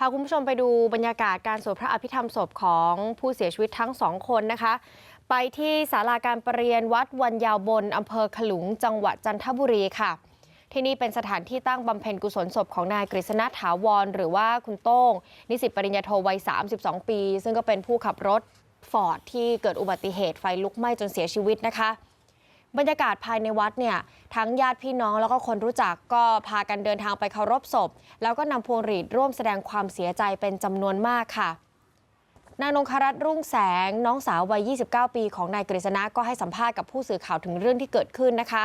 พาคุณผู้ชมไปดูบรรยากาศการสวดพระอภิธรรมศพของผู้เสียชีวิตทั้งสองคนนะคะ ไปที่ศาลาการประเรียนวัดวันยาวบนอำเภอขลุงจังหวัดจันทบุรีค่ะ ที่นี่เป็นสถานที่ตั้งบำเพ็ญกุศลศพของนายกฤษณะถาวร หรือว่าคุณโต้ง นิสิตปริญญาโทวัย 32 ปี ซึ่งก็เป็นผู้ขับรถฟอร์ดที่เกิดอุบัติเหตุไฟลุกไหม้จนเสียชีวิตนะคะ บรรยากาศภายในวัดเนี่ยทั้งญาติพี่น้องแล้วก็คนรู้จักก็พากันเดินทางไปเคารพศพ แล้วก็นำพวงหรีดร่วมแสดงความเสียใจเป็นจำนวนมากค่ะนางนงครัตรุ่งแสงน้องสาววัย 29 ปีของนายกฤษณะก็ให้สัมภาษณ์กับผู้สื่อข่าวถึงเรื่องที่เกิดขึ้นนะคะ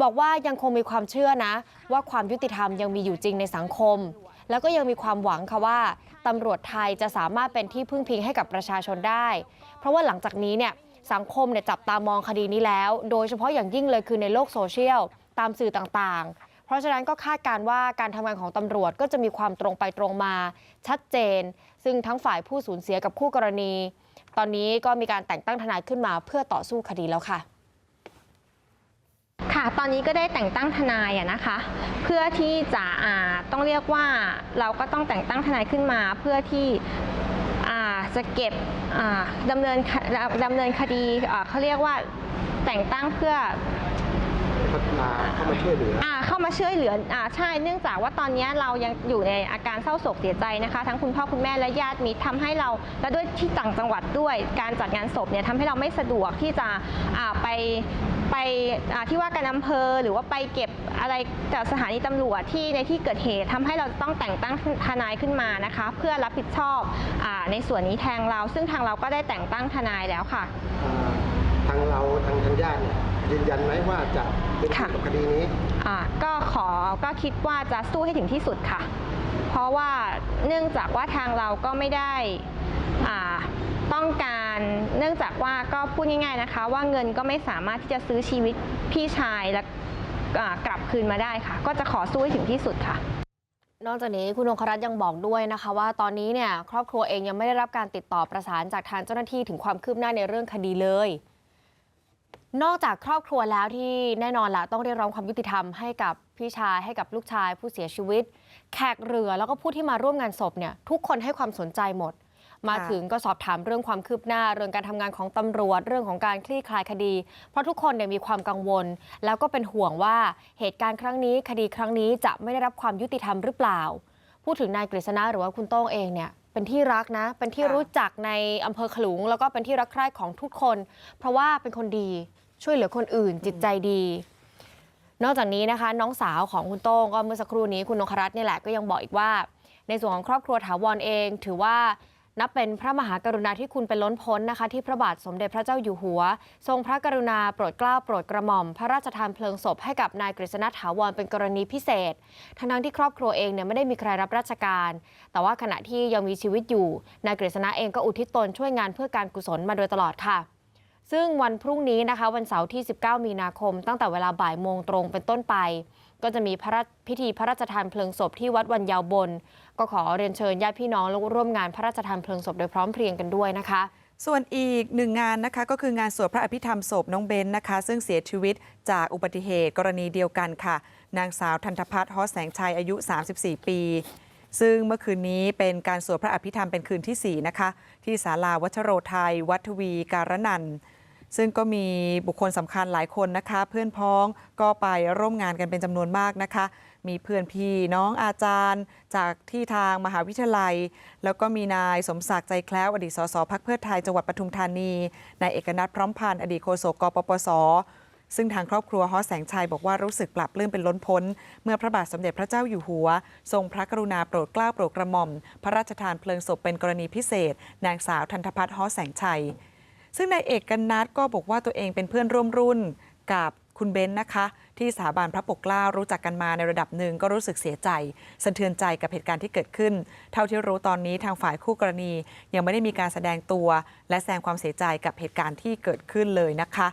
บอกว่ายังคงมีความเชื่อนะ ว่าความยุติธรรมยังมีอยู่จริงในสังคม แล้วก็ยังมีความหวังค่ะว่าตำรวจไทยจะสามารถเป็นที่พึ่งพิงให้กับประชาชนได้ เพราะว่าหลังจากนี้เนี่ย สังคมเนี่ยจับตามองคดีนี้แล้ว โดยเฉพาะอย่างยิ่งเลยคือในโลกโซเชียลตามสื่อต่างๆ เพราะฉะนั้นก็คาดการว่าการทำงานของตำรวจก็จะมีความตรงไปตรงมา ชัดเจน ซึ่งทั้งฝ่ายผู้สูญเสียกับคู่กรณี ตอนนี้ก็มีการแต่งตั้งทนายขึ้นมาเพื่อต่อสู้คดีแล้วค่ะค่ะ ตอนนี้ก็ได้แต่งตั้งทนายอะนะคะ เพื่อที่จะต้องเรียกว่าเราก็ต้องแต่งตั้งทนายขึ้นมา เพื่อที่ จะเก็บดำเนินดำเนินคดีเขาเรียกว่าแต่งตั้งเพื่อ พัฒนาเข้ามาช่วยเหลือ อ่าเข้ามาช่วยเหลืออ่าใช่เนื่องจากว่าตอนนี้เรายังอยู่ในอาการเศร้าโศกเสียใจนะคะ ทั้งคุณพ่อคุณแม่และญาติมิตรทำให้เรา และด้วยที่ต่างจังหวัดด้วยการจัดงานศพเนี่ยทำให้เราไม่สะดวกที่จะอ่าไปไปอ่าที่ว่าการอำเภอหรือว่าไปเก็บอะไรจากสถานีตำรวจที่ในที่เกิดเหตุทำให้เราต้องแต่งตั้งทนายขึ้นมานะคะ เพื่อรับผิดชอบอาในส่วนนี้แทนเรา ซึ่งทางเราก็ได้แต่งตั้งทนายแล้วค่ะอ่าทางเราทางทางญาติเนี่ย ยืนยันไหมว่าจะเป็นค่ะกับคดีนี้ อ่าก็ขอก็คิดว่าจะสู้ให้ถึงที่สุดค่ะ เพราะว่าเนื่องจากว่าทางเราก็ไม่ได้อ่าต้องการเนื่องจากว่าก็พูดง่ายๆนะคะ ว่าเงินก็ไม่สามารถที่จะซื้อชีวิตพี่ชายและอ่ากลับคืนมาได้ค่ะ ก็จะขอสู้ให้ถึงที่สุดค่ะ นอกจากนี้คุณนงครัตน์ยังบอกด้วยนะคะ ว่าตอนนี้เนี่ยครอบครัวเองยังไม่ได้รับการติดต่อประสานจากทางเจ้าหน้าที่ถึงความคืบหน้าในเรื่องคดีเลยนอก จากครอบครัวแล้วที่แน่นอนละต้องเรียกร้องความยุติธรรมให้กับพี่ชายให้กับลูกชายผู้เสียชีวิต แขกเรือแล้วก็ผู้ที่มาร่วมงานศพเนี่ยทุกคนให้ความสนใจหมด มาถึงก็สอบถามเรื่องความคืบหน้า เรื่องการทำงานของตำรวจ เรื่องของการคลี่คลายคดี เพราะทุกคนเนี่ยมีความกังวล แล้วก็เป็นห่วงว่าเหตุการณ์ครั้งนี้ คดีครั้งนี้จะไม่ได้รับความยุติธรรมหรือเปล่า พูดถึงนายกฤษณะหรือว่าคุณโต้งเองเนี่ย เป็นที่รักนะ เป็นที่ค่ะรู้จักในอำเภอขลุง แล้วก็เป็นที่รักใคร่ของทุกคน เพราะว่าเป็นคนดีช่วยเหลือคนอื่นจิตใจดี นอกจากนี้นะคะ น้องสาวของคุณโต้งก็เมื่อสักครู่นี้คุณนงครัตน์นี่แหละก็ยังบอกอีกว่า ในส่วนของครอบครัวถาวรเอง ถือว่า นับเป็นพระมหากรุณาธิคุณเป็นล้นพ้นนะคะ ที่พระบาทสมเด็จพระเจ้าอยู่หัว ทรงพระกรุณาโปรดเกล้าโปรดกระหม่อม พระราชทานเพลิงศพให้กับนายกฤษณะถาวรเป็นกรณีพิเศษ ทั้งทั้งๆที่ครอบครัวเองเนี่ยไม่ได้มีใครรับราชการ แต่ว่าขณะที่ยังมีชีวิตอยู่นายกฤษณะเองก็อุทิศตนช่วยงานเพื่อการกุศลมาโดยตลอดค่ะซึ่งวันพรุ่งนี้นะคะวันเสาร์ที่ 19 มีนาคม ตั้งแต่เวลาบ่ายโมงตรงเป็นต้นไป ก็จะมีพระราชพิธีพระราชทานเพลิงศพที่วัดวันยาวบน ก็ขอเรียนเชิญญาติพี่น้องแล้วก็ร่วมงานพระราชทานเพลิงศพโดยพร้อมเพรียงกันด้วยนะคะ ส่วนอีกหนึ่งงานนะคะก็คืองานสวดพระอภิธรรมศพน้องเบนนะคะ ซึ่งเสียชีวิตจากอุบัติเหตุกรณีเดียวกันค่ะ นางสาวทันทพัฒน์ฮอสแสงชัยอายุ 34 ปีซึ่งเมื่อคืนนี้เป็นการสวดพระอภิธรรมเป็นคืนทีสี่4 นะคะ ที่ศาลาวัชโรไทย วัดทวีการนันท์ ซึ่งก็มีบุคคลสำคัญหลายคนนะคะ เพื่อนพ้องก็ไปร่วมงานกันเป็นจำนวนมากนะคะ มีเพื่อนพี่น้องอาจารย์ จากที่ทางมหาวิทยาลัย แล้วก็มีนายสมศักดิ์ใจแคล้วอดีตสสพักเพื่อไทยจังหวัดปทุมธานีนายเอกนัทพร้อมพันธ์อดีตโฆษกกปปสซึ่งทางครอบครัวฮอแสงชัยบอกว่ารู้สึกปรับปลื้มเป็นล้นพ้น เมื่อพระบาทสมเด็จพระเจ้าอยู่หัว ทรงพระกรุณาโปรดเกล้าโปรดกระหม่อม พระราชทานเพลิงศพเป็นกรณีพิเศษ นางสาวทันทพัฒน์ฮอแสงชัย ซึ่งนายเอกกันนัทก็บอกว่าตัวเองเป็นเพื่อนร่วมรุ่นกับคุณเบนซ์นะคะที่สถาบันพระปกเกล้ารู้จักกันมาในระดับหนึ่งก็รู้สึกเสียใจสะเทือนใจกับเหตุการณ์ที่เกิดขึ้น เท่าที่รู้ตอนนี้ทางฝ่ายคู่กรณียังไม่ได้มีการแสดงตัว และแสดงความเสียใจกับเหตุการณ์ที่เกิดขึ้นเลยนะคะ